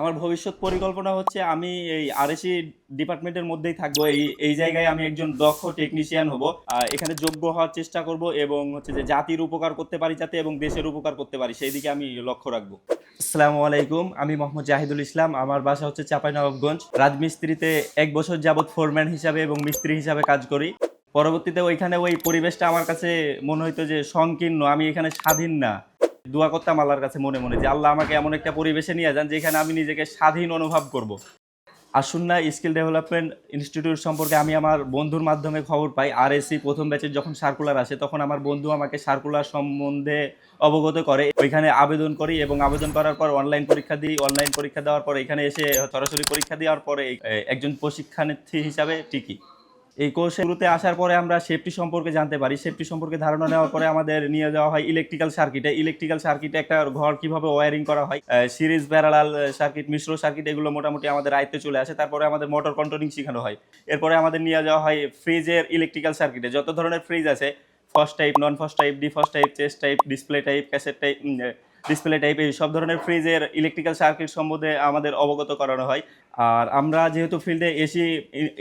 আমার ভবিষ্যৎ পরিকল্পনা হচ্ছে আমি এই আরএসি ডিপার্টমেন্টের মধ্যেই থাকব। এই এই জায়গায় আমি একজন দক্ষ টেকনিশিয়ান হব। এখানে যোগ্য হওয়ার চেষ্টা করব এবং হচ্ছে যে জাতির উপকার করতে পারি যাতে এবং দেশের উপকার করতে পারি, সেই দিকে আমি লক্ষ্য রাখব। আসসালামু আলাইকুম, আমি মোহাম্মদ জাহিদুল ইসলাম। আমার বাসা হচ্ছে চাঁপাইনবাবগঞ্জ। রাজমিস্ত্রিতে এক বছর যাবৎ ফোরম্যান হিসাবে এবং মিস্ত্রি হিসাবে কাজ করি। পরবর্তীতে ওইখানে ওই পরিবেশটা আমার কাছে মনে হইতো যে সংকীর্ণ, আমি এখানে স্বাধীন না। দোয়া করতাম আল্লাহর কাছে মনে মনে যে আল্লাহ আমাকে এমন একটা পরিবেশে নিয়ে যান যেখানে আমি নিজেকে স্বাধীন অনুভব করব। আসুন্না স্কিল ডেভেলপমেন্ট ইনস্টিটিউট সম্পর্কে আমি আমার বন্ধুর মাধ্যমে খবর পাই। আর প্রথম ব্যাচের যখন সার্কুলার আসে, তখন আমার বন্ধু আমাকে সার্কুলার সম্বন্ধে অবগত করে। ওইখানে আবেদন করি এবং আবেদন করার পর অনলাইন পরীক্ষা দিই। অনলাইন পরীক্ষা দেওয়ার পর এখানে এসে সরাসরি পরীক্ষা দেওয়ার পরে একজন প্রশিক্ষণার্থী হিসাবে টিকি। এই কোর্সে শুরুতে আসার পরে আমরা সেফটি সম্পর্কে জানতে পারি। সেফটি সম্পর্কে ধারণা নেওয়ার পরে আমাদের নিয়ে যাওয়া হয় ইলেকট্রিক্যাল সার্কিটে ইলেকট্রিক্যাল সার্কিটে একটা ঘর কীভাবে ওয়ারিং করা হয় সিরিজ প্যারালাল সার্কিট মিশ্র সার্কিট এগুলো মোটামুটি আমাদের আয়ত্তে চলে আসে। তারপরে আমাদের মোটর কন্ট্রোলিং শেখানো হয়। এরপরে আমাদের নিয়ে যাওয়া হয় ফ্রিজের ইলেকট্রিক্যাল সার্কিটে যত ধরনের ফ্রিজ আছে first type non first type D first type chest type display type cassette type display type এই সব ধরনের ফ্রিজের ইলেকট্রিক্যাল সার্কিট সম্বন্ধে আমাদের অবগত করানো হয়। আর আমরা যেহেতু ফিল্ডে এসি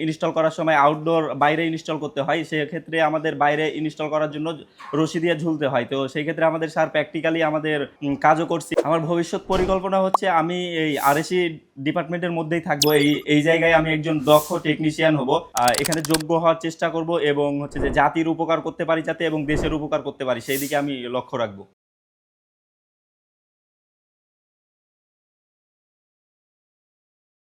ইনস্টল করার সময় আউটডোর বাইরে ইনস্টল করতে হয়, সেক্ষেত্রে আমাদের বাইরে ইনস্টল করার জন্য রশি দিয়ে ঝুলতে হয়। তো সেই ক্ষেত্রে আমাদের স্যার প্র্যাকটিক্যালি আমাদের কাজও করছি। আমার ভবিষ্যৎ পরিকল্পনা হচ্ছে আমি এই আরএসি ডিপার্টমেন্টের মধ্যেই থাকব। এই এই জায়গায় আমি একজন দক্ষ টেকনিশিয়ান হব। এখানে যোগ্য হওয়ার চেষ্টা করব এবং হচ্ছে যে জাতির উপকার করতে পারি যাতে এবং দেশের উপকার করতে পারি, সেই দিকে আমি লক্ষ্য রাখব।